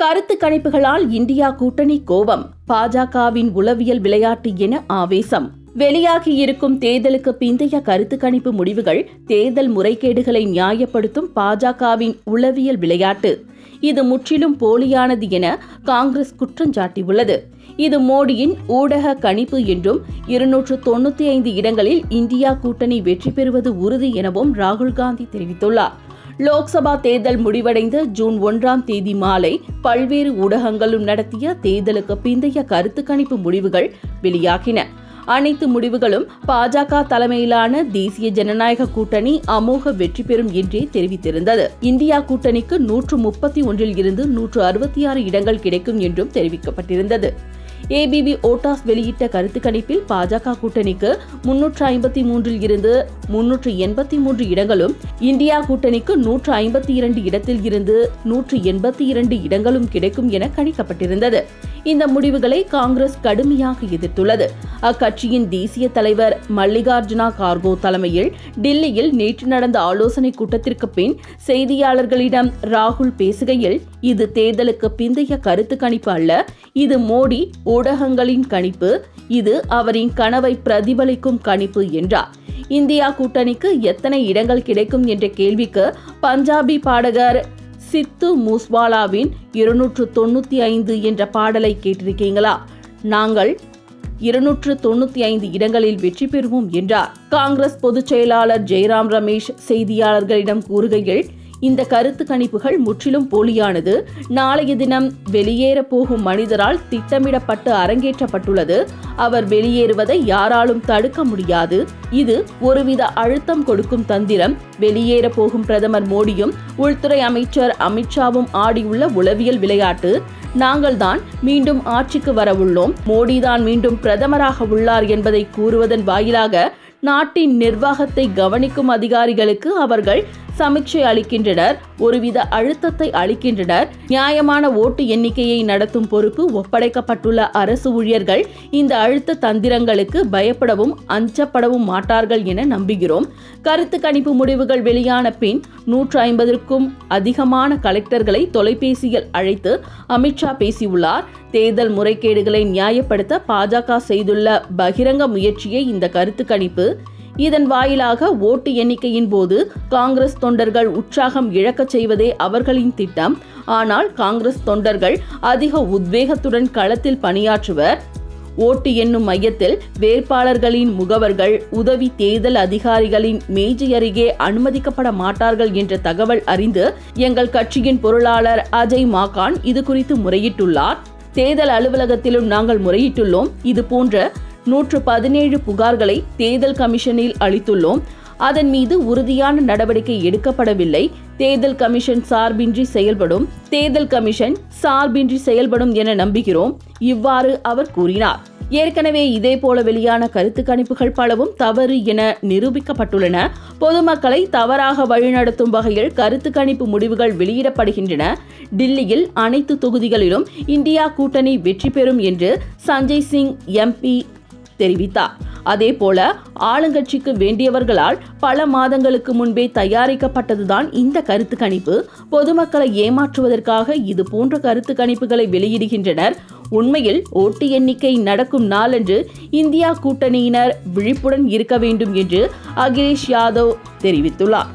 கருத்து கணிப்புகளால் இந்தியா கூட்டணி கோபம். பாஜகவின் உளவியல் விளையாட்டு என ஆவேசம். வெளியாகியிருக்கும் தேர்தலுக்கு பிந்தைய கருத்து கணிப்பு முடிவுகள் தேர்தல் முறைகேடுகளை நியாயப்படுத்தும் பாஜகவின் உளவியல் விளையாட்டு. இது முற்றிலும் போலியானது என காங்கிரஸ் குற்றஞ்சாட்டியுள்ளது இது மோடியின் ஊடக கணிப்பு என்றும் இருநூற்று தொண்ணூத்தி ஐந்து இடங்களில் இந்தியா கூட்டணி வெற்றி பெறுவது உறுதி எனவும் ராகுல் காந்தி தெரிவித்துள்ளார். லோக்சபா தேர்தல் முடிவடைந்த ஜூன் ஒன்றாம் தேதி மாலை பல்வேறு ஊடகங்களும் நடத்திய தேர்தலுக்கு பிந்தைய கருத்து கணிப்பு முடிவுகள் வெளியாகின. அனைத்து முடிவுகளும் பாஜக தலைமையிலான தேசிய ஜனநாயக கூட்டணி அமோக வெற்றி பெறும் என்றே தெரிவித்திருந்தது. இந்தியா கூட்டணிக்கு நூற்று முப்பத்தி ஒன்றில் இருந்து நூற்று அறுபத்தி ஆறு இடங்கள் கிடைக்கும் என்றும் தெரிவிக்கப்பட்டிருந்தது. ஏபிபி ஓட்டாஸ் வெளியிட்ட கருத்து கணிப்பில் பாஜக கூட்டணிக்கு முன்னூற்று ஐம்பத்தி மூன்றில் இருந்து முன்னூற்று எண்பத்தி மூன்று இடங்களும் இந்தியா கூட்டணிக்கு நூற்று ஐம்பத்தி இரண்டு இடத்தில் இருந்து நூற்று எண்பத்தி இரண்டு இடங்களும் கிடைக்கும் என கணிக்கப்பட்டிருந்தது. இந்த முடிவுகளை காங்கிரஸ் கடுமையாக எதிர்த்துள்ளது. அக்கட்சியின் தேசிய தலைவர் மல்லிகார்ஜுனா கார்கோ தலைமையில் டில்லியில் நேற்று நடந்த ஆலோசனை கூட்டத்திற்கு பின் செய்தியாளர்களிடம் ராகுல் பேசுகையில் இது தேர்தலுக்கு பிந்தைய கருத்து கணிப்பு அல்ல இது மோடி ஊடகங்களின் கணிப்பு இது அவரின் கனவை பிரதிபலிக்கும் கணிப்பு என்றார். இந்தியா கூட்டணிக்கு எத்தனை இடங்கள் கிடைக்கும் என்ற கேள்விக்கு பஞ்சாபி பாடகர் சித்து மூஸ்வாலாவின் இருநூற்று தொண்ணூற்றி ஐந்து என்ற பாடலை கேட்டிருக்கீங்களா? நாங்கள் இருநூற்று தொண்ணூற்றி ஐந்து இடங்களில் வெற்றி பெறுவோம் என்றார். காங்கிரஸ் பொதுச் செயலாளர் ஜெயராம் ரமேஷ் செய்தியாளர்களிடம் கூறுகையில் இந்த கருத்து கணிப்புகள் முற்றிலும் போலியானது. நாளைய தினம் வெளியேற போகும் மனிதரால் திட்டமிடப்பட்டு அரங்கேற்றப்பட்டுள்ளது. அவர் வெளியேறுவதை யாராலும் தடுக்க முடியாது. இது ஒருவித அழுத்தம் கொடுக்கும் தந்திரம். வெளியேற போகும் பிரதமர் மோடியும் உள்துறை அமைச்சர் அமித்ஷாவும் ஆடியுள்ள உளவியல் விளையாட்டு. நாங்கள்தான் மீண்டும் ஆட்சிக்கு வரவுள்ளோம். மோடிதான் மீண்டும் பிரதமராக உள்ளார் என்பதை கூறுவதன் வாயிலாக நாட்டின் நிர்வாகத்தை கவனிக்கும் அதிகாரிகளுக்கு அவர்கள் சமீட்சை அளிக்கின்றனர். ஒருவித அழுத்தத்தை அளிக்கின்றனர். நியாயமான ஓட்டு எண்ணிக்கையை நடத்தும் பொறுப்பு ஒப்படைக்கப்பட்டுள்ள அரசு ஊழியர்கள் இந்த அழுத்த தந்திரங்களுக்கு பயப்படவும் அஞ்சப்படவும் மாட்டார்கள் என நம்புகிறோம். கருத்து கணிப்பு முடிவுகள் வெளியான பின் நூற்று ஐம்பதற்கும் அதிகமான கலெக்டர்களை தொலைபேசியில் அழைத்து அமித்ஷா பேசியுள்ளார். தேர்தல் முறைகேடுகளை நியாயப்படுத்த பாஜக செய்துள்ள பகிரங்க முயற்சியை இந்த கருத்து கணிப்பு இதன் வாயிலாக ஓட்டு எண்ணிக்கையின் போது காங்கிரஸ் தொண்டர்கள் உற்சாகம் இழக்கச் செய்வதே அவர்களின் திட்டம். ஆனால் காங்கிரஸ் தொண்டர்கள் அதிக உத்வேகத்துடன் களத்தில் பணியாற்றுவர். ஓட்டு எண்ணும் மையத்தில் வேட்பாளர்களின் முகவர்கள் உதவி தேர்தல் அதிகாரிகளின் மேஜை அருகே அனுமதிக்கப்பட மாட்டார்கள் என்ற தகவல் அறிந்து எங்கள் கட்சியின் பொருளாளர் அஜய் மாகான் இது குறித்து முறையிட்டுள்ளார். தேர்தல் அலுவலகத்திலும் நாங்கள் முறையிட்டுள்ளோம். இது போன்ற நூற்று பதினேழு புகார்களை தேர்தல் கமிஷனில் அளித்துள்ளோம். அதன் மீது உறுதியான நடவடிக்கை எடுக்கப்படவில்லை. தேர்தல் கமிஷன் சார்பின்றி செயல்படும். தேர்தல் கமிஷன் சார்பின்றி செயல்படும் என நம்புகிறோம். இவ்வாறு அவர் கூறினார். ஏற்கனவே இதேபோல வெளியான கருத்து கணிப்புகள் பலவும் தவறு என நிரூபிக்கப்பட்டுள்ளன. பொதுமக்களை தவறாக வழிநடத்தும் வகையில் கருத்து கணிப்பு முடிவுகள் வெளியிடப்படுகின்றன. டில்லியில் அனைத்து தொகுதிகளிலும் இந்தியா கூட்டணி வெற்றி பெறும் என்று சஞ்சய் சிங் எம்பி தெரிவித்தார். அதேபோல ஆளுங்கட்சிக்கு வேண்டியவர்களால் பல மாதங்களுக்கு முன்பே தயாரிக்கப்பட்டதுதான் இந்த கருத்து கணிப்பு. பொதுமக்களை ஏமாற்றுவதற்காக இது போன்ற கருத்து கணிப்புகளை வெளியிடுகின்றனர். உண்மையில் ஓட்டு எண்ணிக்கை நடக்கும் நாளன்று இந்தியா கூட்டணியினர் விழிப்புடன் இருக்க வேண்டும் என்று அகிலேஷ் யாதவ் தெரிவித்துள்ளார்.